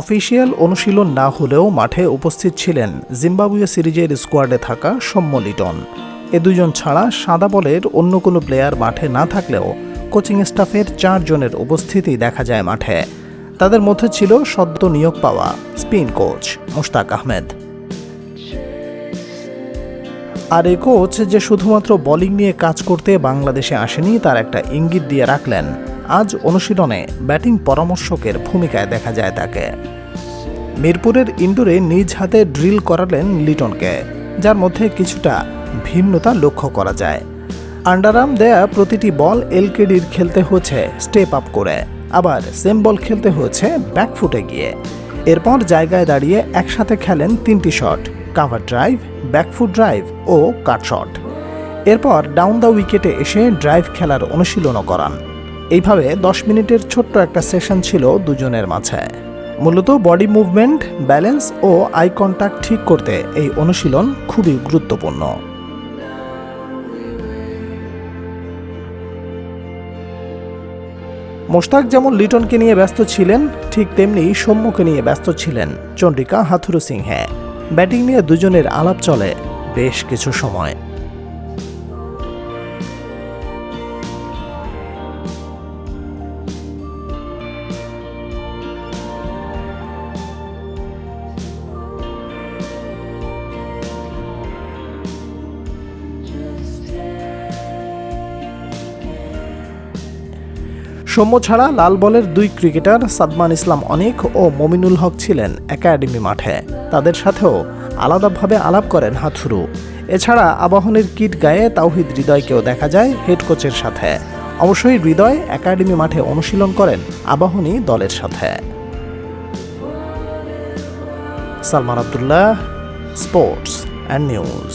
Official অনুশীলন না হলেও মাঠে উপস্থিত ছিলেন জিম্বাবুয়ে সিরিজের স্কোয়াডে থাকা সৌম্য লিটন এ দুজন ছাড়া সাদা বলের অন্য কোনো প্লেয়ার মাঠে না থাকলেও কোচিং স্টাফের চারজনের উপস্থিতি দেখা যায় মাঠে। তাদের মধ্যে ছিল সদ্য নিয়োগ পাওয়া স্পিন কোচ মুশতাক আহমেদ। আর এই কোচ যে শুধুমাত্র বোলিং নিয়ে কাজ করতে বাংলাদেশে আসেনি, তার একটা ইঙ্গিত দিয়ে রাখলেন আজ অনুশীলনে ব্যাটিং পরামর্শকের ভূমিকায় দেখা যায় তাকে। মিরপুরের ইন্ডোরে নিজ হাতে ড্রিল করালেন লিটনকে, যার মধ্যে কিছুটা ভিন্নতা লক্ষ্য করা যায়। আন্ডারাম দেয়া প্রতিটি বল এলকেডির খেলতে হচ্ছে স্টেপ আপ করে, আবার সেম বল খেলতে হচ্ছে ব্যাকফুটে গিয়ে। এরপর জায়গায় দাঁড়িয়ে একসাথে খেলেন তিনটি shot, cover drive back foot drive ও কাট শট। এরপর ডাউন দ্য উইকেটে এসে ড্রাইভ খেলার অনুশীলনও করান। এইভাবে দশ মিনিটের ছোট্ট একটা সেশন ছিল দুজনের মাঝে। মূলত বডি মুভমেন্ট, ব্যালেন্স ও আই কন্ট্যাক্ট ঠিক করতে এই অনুশীলন খুবই গুরুত্বপূর্ণ। মোশতাক যেমন লিটনকে নিয়ে ব্যস্ত ছিলেন, ঠিক তেমনি সৌম্যকে নিয়ে ব্যস্ত ছিলেন চন্দ্রিকা হাথুরু সিংহে। ব্যাটিং নিয়ে দুজনের আলাপ চলে বেশ কিছু সময়। সৌম্য ছাড়া লাল বলের দুই ক্রিকেটার সাদমান ইসলাম অনিক ও মমিনুল হক ছিলেন একাডেমি মাঠে। তাদের সাথেও আলাদাভাবে আলাপ করেন হাথুরু। এছাড়া আবাহনের কিট গায়ে তাওহিদ হৃদয়কেও দেখা যায় হেড কোচের সাথে। অবশ্যই হৃদয় একাডেমি মাঠে অনুশীলন করেন আবাহনী দলের সাথে। Salman Abdullah, sports and news.